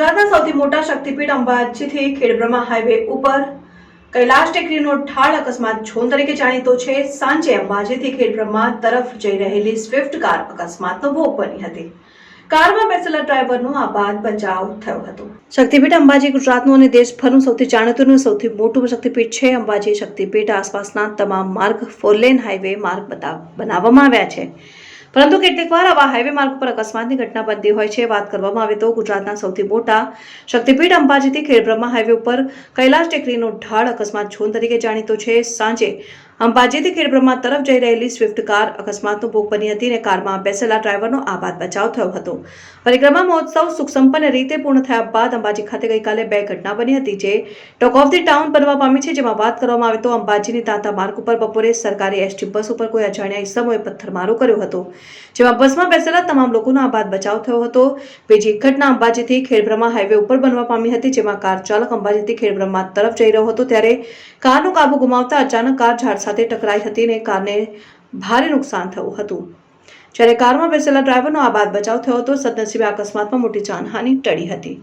ગુજરાતના સૌથી મોટા શક્તિપીઠ અંબાજીથી ખેડબ્રહ્મા હાઈવે ઉપર કૈલાશ ટેકરીનો ઠાળ અકસ્માત, છોન તરીકે જાણીતો છે. સાંજે અંબાજીથી ખેડબ્રહ્મા તરફ જઈ રહેલી સ્વિફ્ટ કાર અકસ્માતનો ભોગ બની હતી. કારમાં બેસેલા ડ્રાઈવરનો આ બાદ બચાવ થયો હતો. શક્તિપીઠ અંબાજી ગુજરાતનું અને દેશભરનું સૌથી જાણીતું સૌથી મોટું શક્તિપીઠ છે. અંબાજી શક્તિપીઠ આસપાસના તમામ માર્ગ ફોરલેન હાઈવે માર્ગ બનાવવામાં આવ્યા છે. પરંતુ કેટલીક વાર આવા હાઈવે માર્ગ પર અકસ્માતની ઘટના બનતી હોય છે. વાત કરવામાં આવે તો ગુજરાતના સૌથી મોટા શક્તિપીઠ અંબાજીથી ખેડબ્રહ્મા હાઈવે ઉપર કૈલાશ ટેકરીનો ઢાળ અકસ્માત ઝોન તરીકે જાણીતો છે. સાંજે અંબાજીથી ખેડબ્રહ્મા તરફ જઈ રહેલી સ્વિફ્ટ કાર અકસ્માતનો ભોગ બની હતી અને કારમાં બેસેલા ડ્રાઈવરનો આબાદ બચાવ થયો હતો. પરિક્રમા મહોત્સવ સુખ સંપન્ન રીતે પૂર્ણ થયા બાદ અંબાજી ખાતે ગઈકાલે બે ઘટના બની હતી જે ટોક ઓફ ધી ટાઉન બનવા પામી છે. જેમાં વાત કરવામાં આવે તો અંબાજીની તાંતા માર્ગ ઉપર બપોરે સરકારી એસટી બસ ઉપર કોઈ અજાણ્યા ઇસમોએ પથ્થરમારો કર્યો હતો, જેમાં બસમાં બેસેલા તમામ લોકોનો આબાદ બચાવ થયો હતો. બીજી ઘટના અંબાજીથી ખેડબ્રહ્મા હાઈવે ઉપર બનવા પામી હતી, જેમાં કાર ચાલક અંબાજીથી ખેડબ્રહ્મા તરફ જઈ રહ્યો હતો. ત્યારે કારનો કાબુ ગુમાવતા અચાનક કાર ઝાડ સાથે ટકરાઈ હતી અને કારને ભારે નુકસાન થયું હતું. જ્યારે કારમાં બેસેલા ડ્રાઈવરનો બાદ બચાવ થયો હતો સદનસીબે અકસ્માતમાં મોટી જાનહાનિ ટળી હતી.